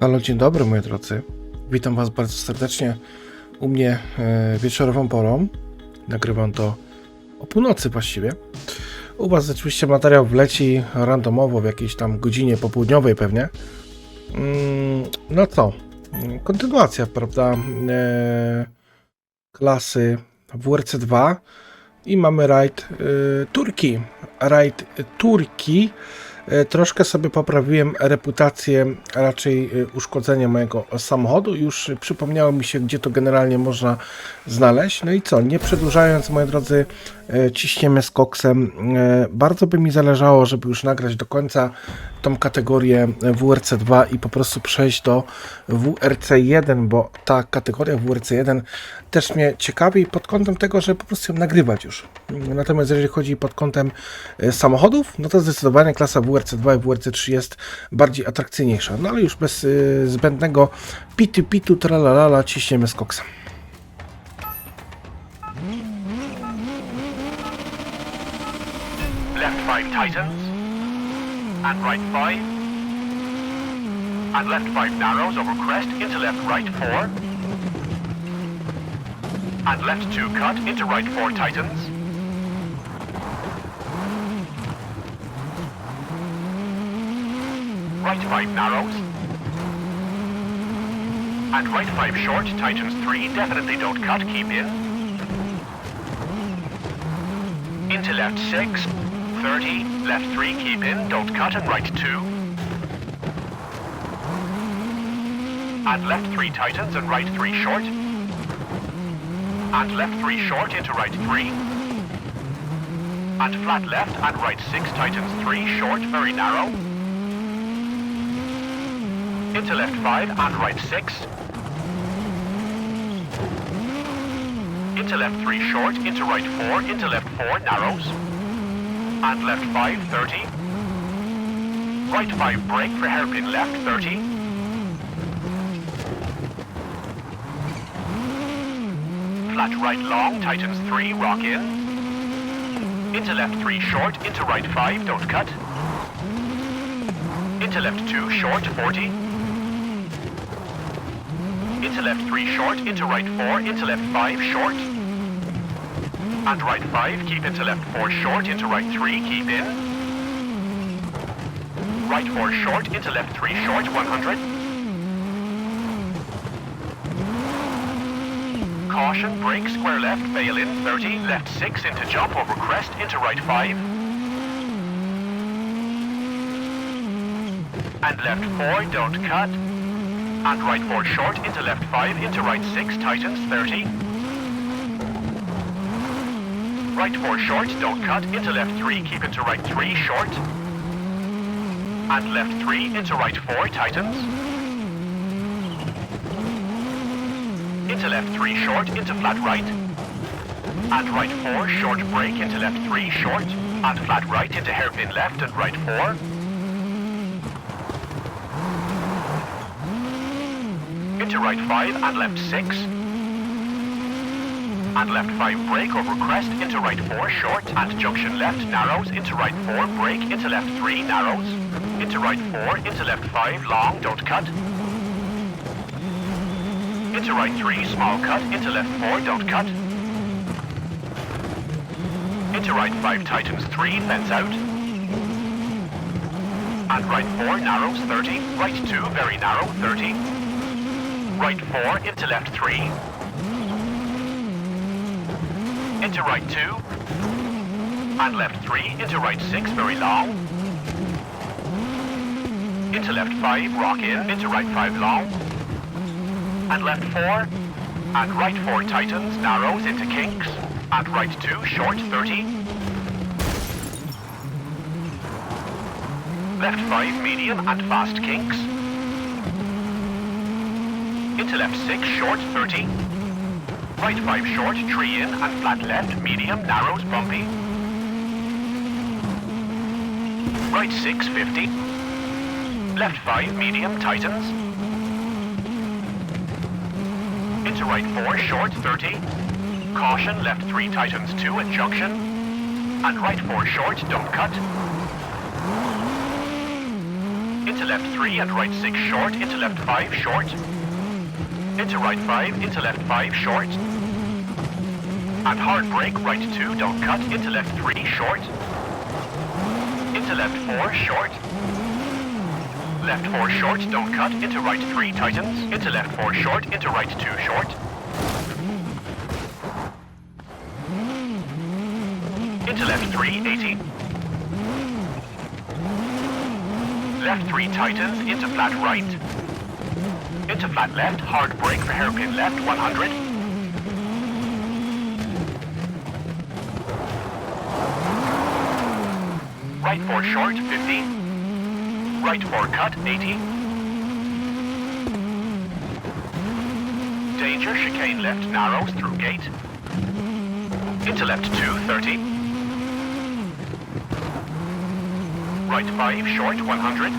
Halo, dzień dobry moi drodzy. Witam Was bardzo serdecznie u mnie e, wieczorową porą. Nagrywam to o północy właściwie. U Was oczywiście materiał wleci randomowo w jakiejś tam godzinie popołudniowej pewnie. Mm, no co? Kontynuacja, prawda? E, klasy WRC 2 i mamy rajd e, Turki. Rajd Turki. E, Troszkę sobie poprawiłem reputację, a raczej e, uszkodzenie mojego samochodu. Już przypomniało mi się, gdzie to generalnie można znaleźć. No i co, nie przedłużając, moi drodzy, ciśniemy z koksem. E, Bardzo by mi zależało, żeby już nagrać do końca tą kategorię WRC2 i po prostu przejść do WRC1, bo ta kategoria WRC1 też mnie ciekawi pod kątem tego, że po prostu ją nagrywać już. Natomiast jeżeli chodzi pod kątem e, samochodów, no to zdecydowanie klasa WRC2 i WRC3 jest bardziej atrakcyjniejsza. No ale już bez e, zbędnego pitu pitu tralalala ciśniemy z koksem. 5 tightens. And right 5. And left 5 narrows over crest into left right 4. And left 2 cut into right 4 tightens. Right 5 narrows. And right 5 short, tightens 3, definitely don't cut, keep in. Into left 6, 30, left 3, keep in, don't cut, and right 2. And left 3 tightens and right 3 short. And left 3 short into right 3. And flat left and right 6 tightens 3 short, very narrow. Into left 5 and right 6. Into left 3 short, into right 4, into left 4 narrows. And left 5, 30. Right 5 brake for hairpin left, 30. Flat right long, tightens 3, rock in. Into left 3 short, into right 5, don't cut. Into left 2 short, 40. Into left 3 short, into right 4, into left 5 short. And right 5, keep into left 4 short, into right 3, keep in. Right 4 short, into left 3 short, 100. Caution, brake, square left, bail in, 30, left 6, into jump, over crest, into right 5. And left 4, don't cut. And right 4 short, into left 5, into right 6, tightens, 30. Right 4 short, don't cut, into left 3, keep into right 3, short. And left 3, into right 4, tightens. Into left 3, short, into flat right. And right 4, short break, into left 3, short. And flat right, into hairpin left and right 4. Into right 5 and left 6. And left 5 brake over crest into right 4 short and junction left narrows into right 4 brake into left 3 narrows into right 4 into left 5 long don't cut. Into right 3 small cut into left 4 don't cut. Into right 5 tightens 3 fence out. And right 4 narrows 30 right 2 very narrow 30 right 4 into left 3 into right 2, and left 3, into right 6, very long, into left 5, rock in, into right 5, long, and left 4, and right 4, tightens, narrows, into kinks, and right 2, short, 30, left 5, medium, and fast kinks, into left 6, short, 30, Right 5 short, tree in, and flat left, medium, narrows, bumpy. Right 6, 50. Left 5, medium, tightens. Into right 4, short, 30. Caution, left 3, tightens 2 at junction. And right 4, short, don't cut. into left 3 and right 6 short, into left 5 short. Into right 5, into left 5 short. And hard brake, right 2, don't cut, into left 3 short. Into left 4 short. Left 4 short, don't cut, into right 3 tightens, into left 4 short, into right 2 short. Into left 3, 80. Left 3 tightens, into flat right. Into flat left, hard brake for hairpin left, 100. Right 4 short, 50. Right 4 cut, 80. Danger, chicane left, narrows through gate. Into left 2, 30. Right 5, short 100.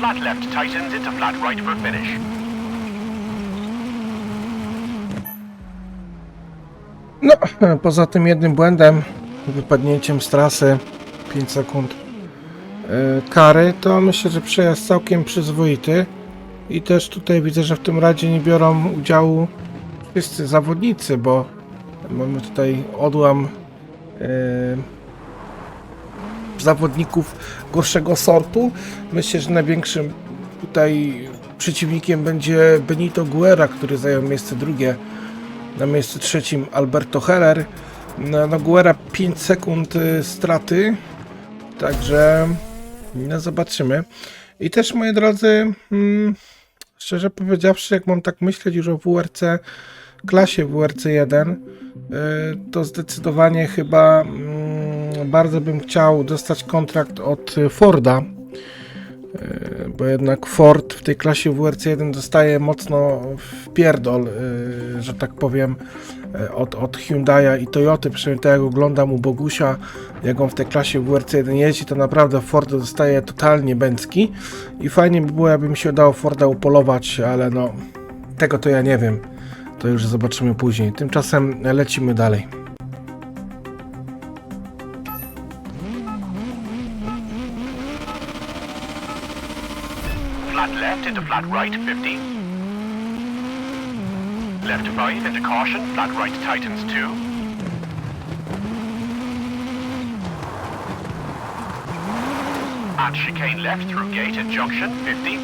Flat left tightens into flat right for finish. No, poza tym jednym błędem, wypadnięciem z trasy, 5 sekund e, kary, to myślę, że przejazd całkiem przyzwoity. I też tutaj widzę, że w tym radzie nie biorą udziału wszyscy zawodnicy, bo mamy tutaj odłam e, zawodników gorszego sortu. Myślę, że największym tutaj przeciwnikiem będzie Benito Guerra, który zajął miejsce drugie. Na miejscu trzecim Alberto Heller. No, no Guerra 5 sekund y, straty. Także no zobaczymy. I też moi drodzy, mm, szczerze powiedziawszy, jak mam tak myśleć już o WRC klasie WRC 1, y, to zdecydowanie chyba mm, bardzo bym chciał dostać kontrakt od Forda. Y, Bo jednak Ford w tej klasie WRC1 dostaje mocno w pierdol, że tak powiem, od, od Hyundai'a i Toyoty. Przynajmniej tak jak oglądam u Bogusia, jak on w tej klasie WRC1 jeździ, to naprawdę Ford dostaje totalnie bęcki. I fajnie by było, jakby mi się udało Forda upolować, ale no, tego to ja nie wiem. To już zobaczymy później. Tymczasem lecimy dalej. Flat left into flat right, 50. Left 5 into caution, flat right tightens 2. And chicane left through gate at junction, 50.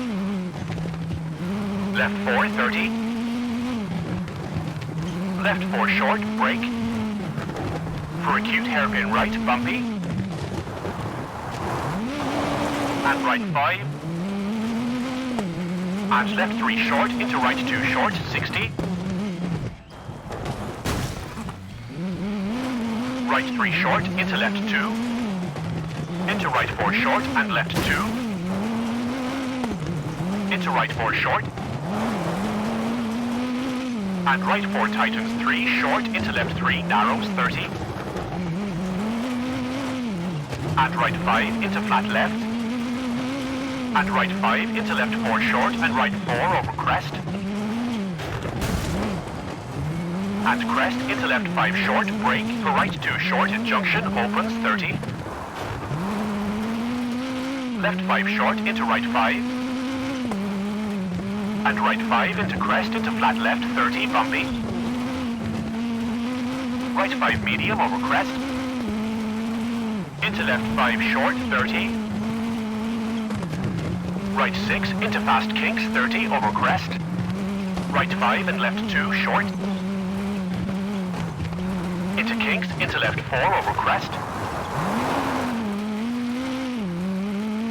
Left 4, 30. Left 4 short, brake. For acute hairpin right, bumpy. And right 5. And left 3 short into right 2 short, 60. Right 3 short into left 2. Into right 4 short and left 2. Into right 4 short. And right 4 tightens 3 short into left 3 narrows 30. And right 5 into flat left. And right 5 into left 4 short and right 4 over crest. And crest into left 5 short, for right 2 short at junction, opens 30. Left 5 short into right 5. And right 5 into crest into flat left 30, bumpy. Right 5 medium over crest. Into left 5 short 30. Right 6 into fast kinks 30 over crest. Right 5 and left 2 short. Into left 4 over crest.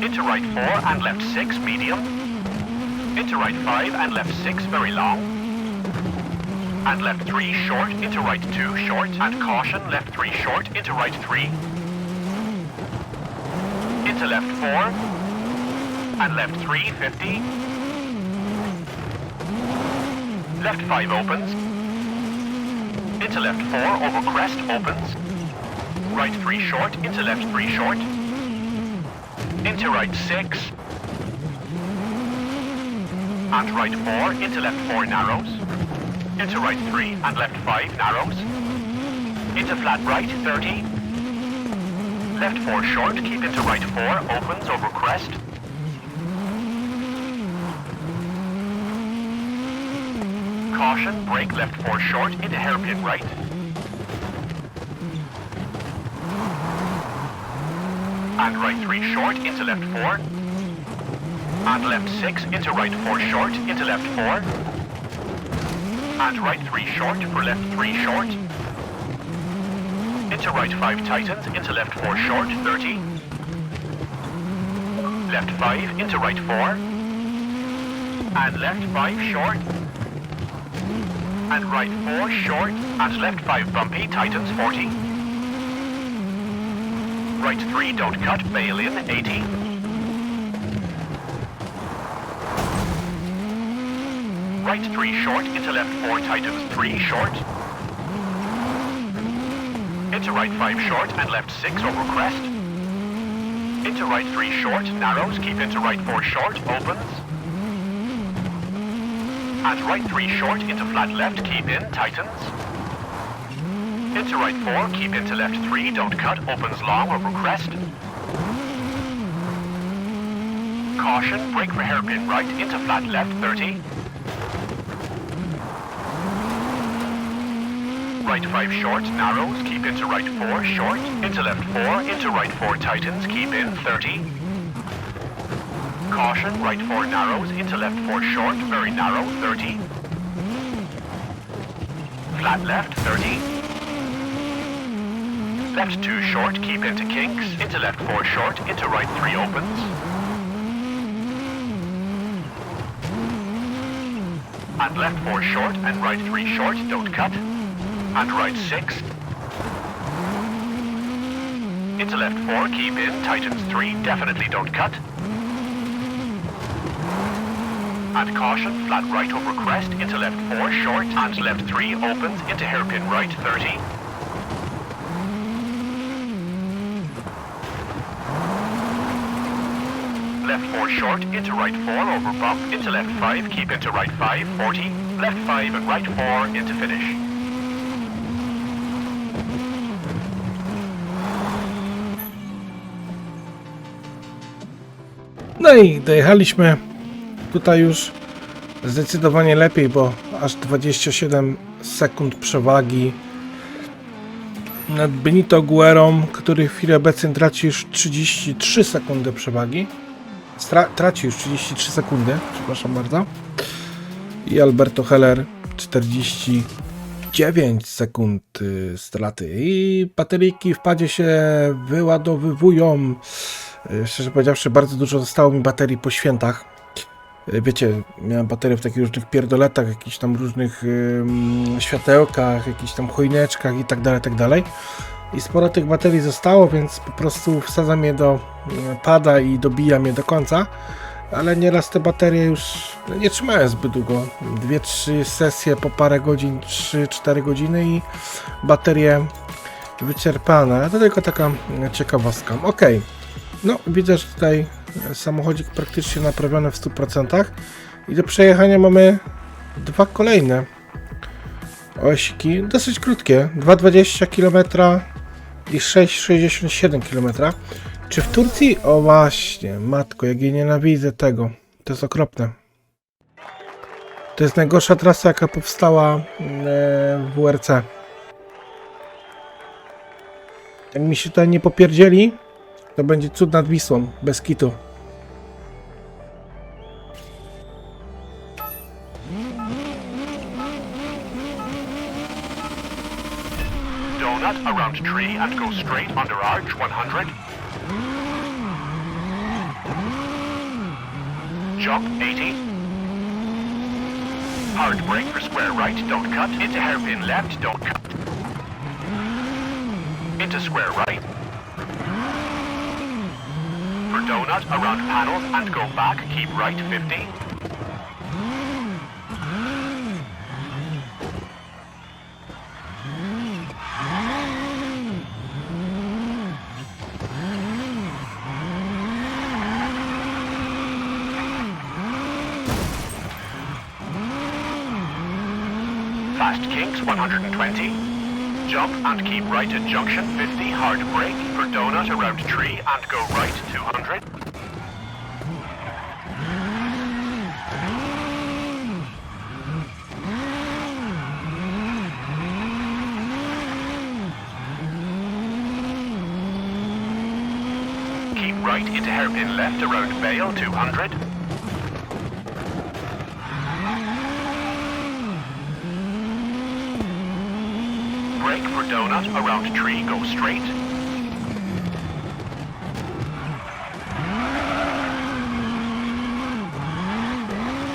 Into right 4 and left 6 medium. Into right 5 and left 6 very long. And left 3 short into right 2 short. And caution left 3 short into right 3. Into left 4. And left 3 50. Left 5 opens. Into left 4 over crest opens. Right 3 short into left 3 short. Into right 6. And right 4 into left 4 narrows. Into right 3 and left 5 narrows. Into flat right 30. Left 4 short, keep into right 4, opens over crest. Caution, brake left 4 short into hairpin right. And right 3 short into left 4. And left 6 into right 4 short into left 4. And right 3 short for left 3 short. Into right 5 tightens, into left 4 short, 30. Left 5 into right 4. And left 5 short. And right 4 short. And left 5 bumpy, Titans 40. Right 3 don't cut, bail in, 80. Right 3 short, into left 4 Titans 3 short. Into right 5 short and left 6 over crest. Into right 3 short, narrows, keep into right 4 short, opens. And right 3 short into flat left, keep in, tightens. Into right 4, keep into left 3, don't cut, opens long over crest. Caution, brake for hairpin right, into flat left 30. Right 5 short, narrows, keep into right 4, short, into left 4, into right 4 tightens, keep in, 30. Caution, right 4 narrows, into left 4 short, very narrow, 30. Flat left, 30. Left 2 short, keep into kinks, into left 4 short, into right 3 opens. And left 4 short, and right 3 short, don't cut. And right 6. Into left 4, keep in, tightens 3, definitely don't cut. And caution, flat right over crest, into left 4, short, and left 3, opens, into hairpin right, 30. Left 4 short, into right 4, over bump, into left 5, keep into right 5, 40. Left 5 and right 4, into finish. No i dojechaliśmy tutaj już zdecydowanie lepiej, bo aż 27 sekund przewagi nad Benito Guerą, który w chwili obecnej traci już 33 sekundy przewagi. Stra- traci już 33 sekundy, przepraszam bardzo. I Alberto Heller 49 sekund y, straty. I bateryjki w padzie się wyładowywują. Y, Szczerze powiedziawszy, bardzo dużo zostało mi baterii po świętach. Y, Wiecie, miałem baterie w takich różnych pierdoletach, jakichś tam różnych ym, światełkach, jakichś tam choineczkach i tak dalej, tak dalej. I sporo tych baterii zostało, więc po prostu wsadzam je do y, pada i dobijam je do końca. Ale nieraz te baterie już no, nie trzymają zbyt długo. Dwie, trzy sesje po parę godzin, 3-4 godziny i baterie wyczerpane. To tylko taka ciekawostka. Okej. No, widzę, że tutaj e, samochodzik praktycznie naprawiony w 100% i do przejechania mamy dwa kolejne osiki, dosyć krótkie, 2,20 km i 6,67 km. Czy w Turcji? O właśnie, matko, jak jej nienawidzę tego, to jest okropne. To jest najgorsza trasa, jaka powstała mm, e, w WRC. Jak mi się tutaj nie popierdzieli, to będzie cud nad Wisłą, bez kitu. Straight under arch 100. Jump 80. Hard brake for square right, don't cut. Into hairpin left, don't cut. Into square right. For donut around panels and go back, keep right 50. Fast kinks 120. jump and keep right at junction 50, hard brake for donut around tree and go right 200. Keep right into hairpin left around Vale 200. For donut around tree, go straight.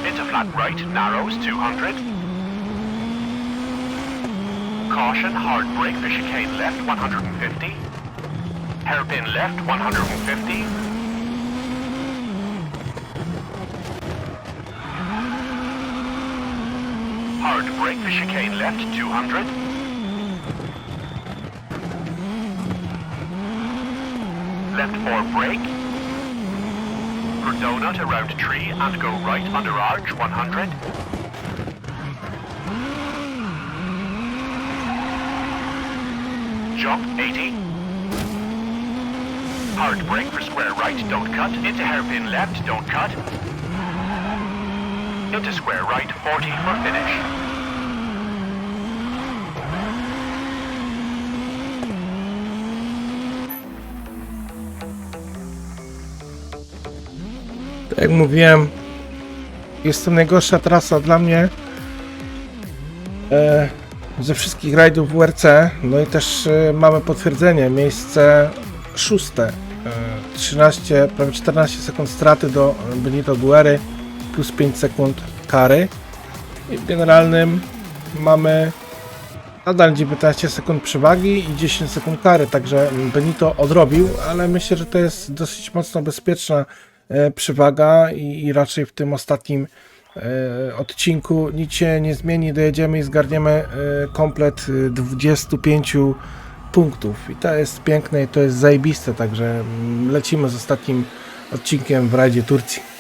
Into flat right, narrows 200. Caution, hard brake for chicane left 150. Hairpin left 150. Hard brake for chicane left 200. Left 4 brake. For donut around tree and go right under arch 100. Jump 80. Hard brake for square right, don't cut. Into hairpin left, don't cut. Into square right, 40 for finish. Tak jak mówiłem, jest to najgorsza trasa dla mnie e, ze wszystkich rajdów WRC. No i też e, mamy potwierdzenie, miejsce szóste. E, 13, prawie 14 sekund straty do Benito Guery plus 5 sekund kary. I w generalnym mamy nadal 19 sekund przewagi i 10 sekund kary, także Benito odrobił, ale myślę, że to jest dosyć mocno bezpieczna e, przewaga i, i raczej w tym ostatnim e, odcinku nic się nie zmieni, dojedziemy i zgarniemy e, komplet e, 25 punktów i to jest piękne i to jest zajebiste, także mm, lecimy z ostatnim odcinkiem w rajdzie Turcji.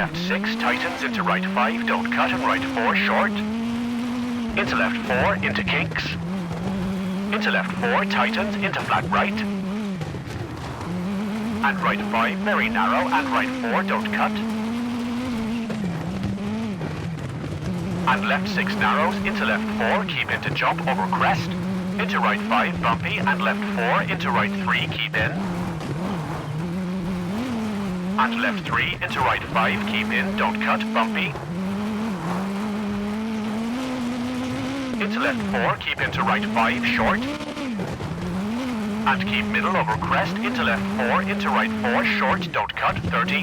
Left 6, tightens into right 5, don't cut and right 4, short. Into left 4, into kinks. Into left 4, tightens, into flat right. And right 5, very narrow, and right 4, don't cut. And left 6 narrows, into left 4, keep into jump over crest. Into right 5, bumpy, and left 4, into right 3, keep in. And left 3 into right 5, keep in, don't cut, bumpy. Into left 4, keep into right 5, short. And keep middle over crest, into left 4, into right 4, short, don't cut, 30.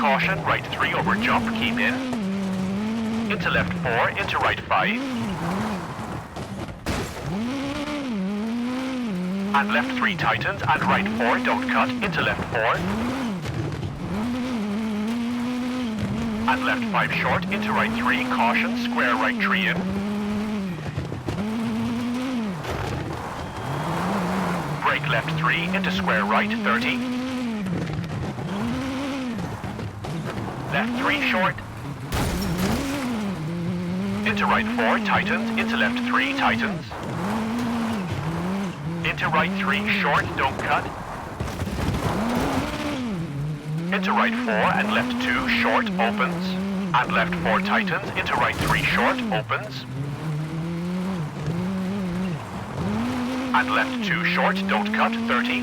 Caution, right 3 over jump, keep in. Into left 4, into right 5. And left 3 tightens, and right 4, don't cut, into left 4. And left 5 short, into right 3, caution, square right 3 in. Brake left 3, into square right 30. Left 3 short. Into right 4, tightens, into left 3, tightens. Into right 3, short, don't cut. Into right 4 and left 2 short opens. And left 4 tightens. Into right 3 short opens. And left 2 short don't cut 30.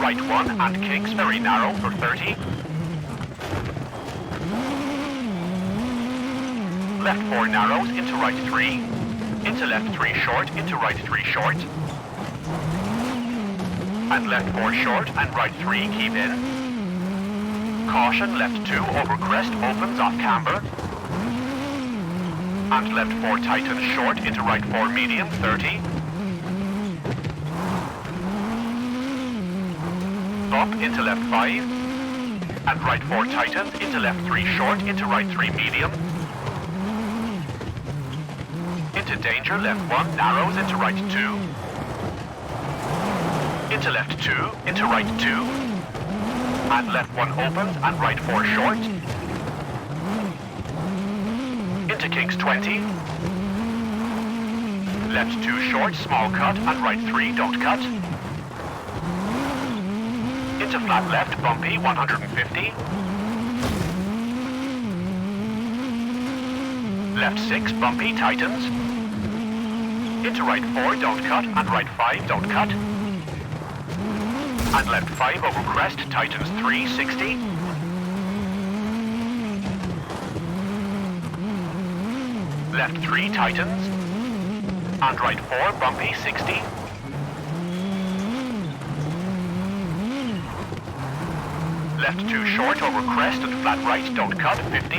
Right 1 and kinks very narrow for 30. Left 4 narrows into right 3. Into left 3 short into right 3 short and left 4 short and right 3 keep in. Caution left 2 over crest opens off camber. And left 4 tightens short into right 4 medium 30. Bump into left 5. And right 4 tightens into left 3 short into right 3 medium. Into danger left 1 narrows into right 2 into left 2, into right 2. And left 1 opens and right 4 short. Into Kings 20. Left 2 short, small cut, and right 3, don't cut. Into flat left, bumpy, 150. Left 6, bumpy, tightens. Into right 4, don't cut, and right 5, don't cut. And left 5 over crest, tightens 360. Left 3, Titans. And right 4, bumpy, 60. Left 2 short over crest and flat right, don't cut, 50.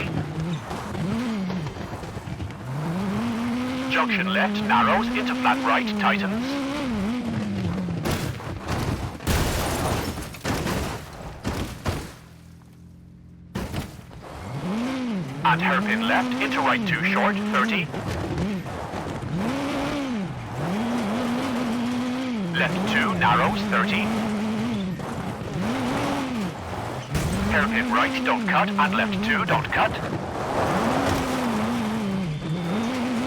Junction left narrows into flat right, tightens. And hairpin left into right 2 short, 30. Left 2 narrows, 30. Hairpin right, don't cut, and left 2, don't cut.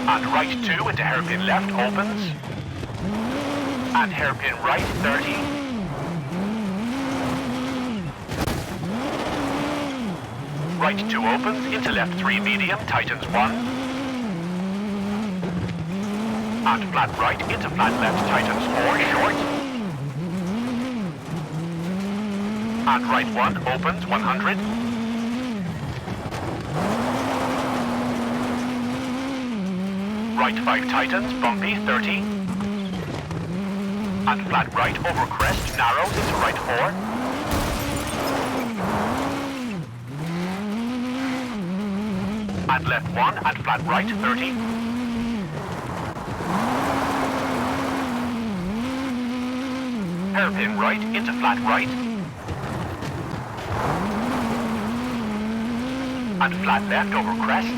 And right 2 into hairpin left opens. And hairpin right 30. Right 2 opens into left 3 medium, tightens 1. And flat right into flat left, tightens 4 short. And right 1 opens 100. Right 5 tightens, bumpy 30. And flat right over crest, narrows into right 4. And left 1 and flat right 30. Hairpin right into flat right. And flat left over crest.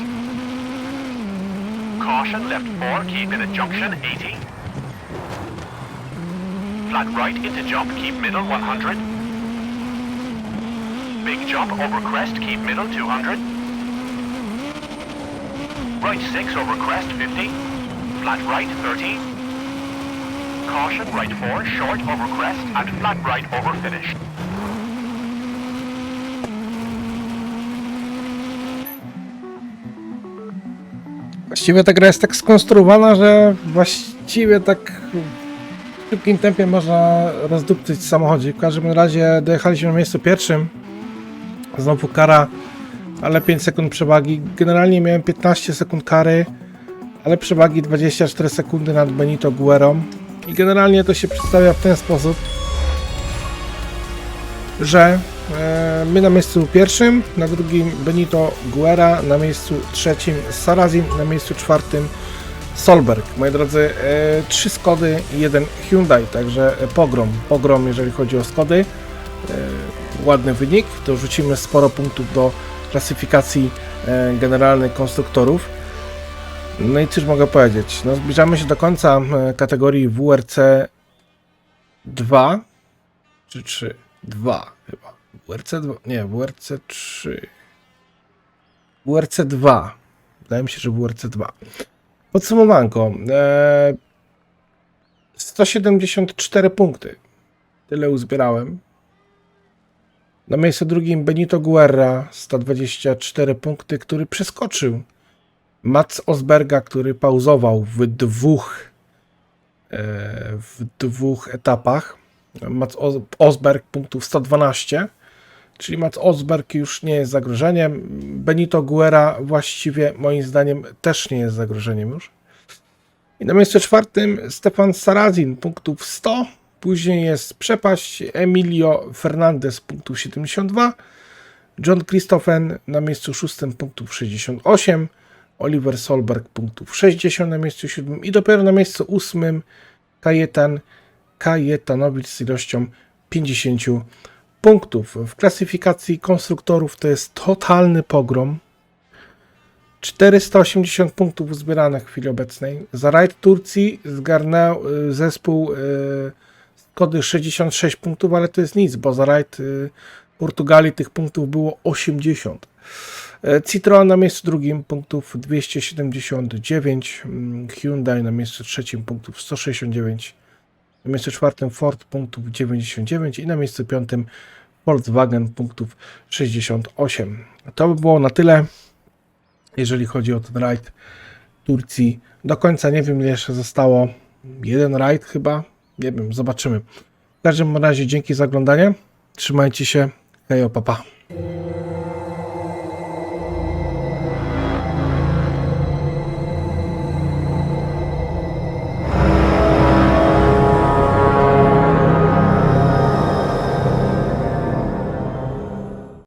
Caution, left 4, keep in a junction, 80. Flat right into jump, keep middle, 100. Big jump over crest, keep middle, 200. Right 6 over crest, 50. Flat right, 30. Caution, right 4, short over crest, and flat right over finish. Właściwie ta gra jest tak skonstruowana, że właściwie tak w szybkim tempie można rozdupcyć samochodzik. W każdym razie dojechaliśmy na miejscu pierwszym. Znowu kara, ale 5 sekund przewagi. Generalnie miałem 15 sekund kary, ale przewagi 24 sekundy nad Benito Guerrą. I generalnie to się przedstawia w ten sposób, że e, my na miejscu pierwszym, na drugim Benito Guerra, na miejscu trzecim Sarazin, na miejscu czwartym Solberg. Moi drodzy, e, trzy Skody i jeden Hyundai, także pogrom, pogrom jeżeli chodzi o Skody. E, ładny wynik, to rzucimy sporo punktów do klasyfikacji e, generalnej konstruktorów. No i cóż mogę powiedzieć, no zbliżamy się do końca e, kategorii WRC 2 czy 3? 2 chyba. WRC 2, nie, WRC 3. WRC 2. Wydaje mi się, że WRC 2. Podsumowanko. E, 174 punkty. Tyle uzbierałem. Na miejscu drugim Benito Guerra 124 punkty, który przeskoczył Mats Osberga, który pauzował w dwóch e, w dwóch etapach. Mats Os- Osberg punktów 112, czyli Mats Osberg już nie jest zagrożeniem. Benito Guerra właściwie moim zdaniem też nie jest zagrożeniem już. I na miejscu czwartym Stefan Sarazin punktów 100. Później jest przepaść Emilio Fernandez punktów 72. John Christophen na miejscu szóstym punktów 68. Oliver Solberg punktów 60 na miejscu siódmym i dopiero na miejscu ósmym Kajetan Kajetanowicz z ilością 50 punktów. W klasyfikacji konstruktorów to jest totalny pogrom. 480 punktów uzbieranych w chwili obecnej. Za rajd Turcji zgarnął y, zespół y, Kody 66 punktów, ale to jest nic, bo za rajd y, Portugalii tych punktów było 80. E, Citroen na miejscu drugim punktów 279, mm, Hyundai na miejscu trzecim punktów 169, na miejscu czwartym Ford punktów 99 i na miejscu piątym Volkswagen punktów 68. To by było na tyle, jeżeli chodzi o ten rajd Turcji. Do końca nie wiem, ile jeszcze zostało. Jeden rajd chyba. Nie wiem, zobaczymy. W każdym razie dzięki za oglądanie. Trzymajcie się. Hejo, papa.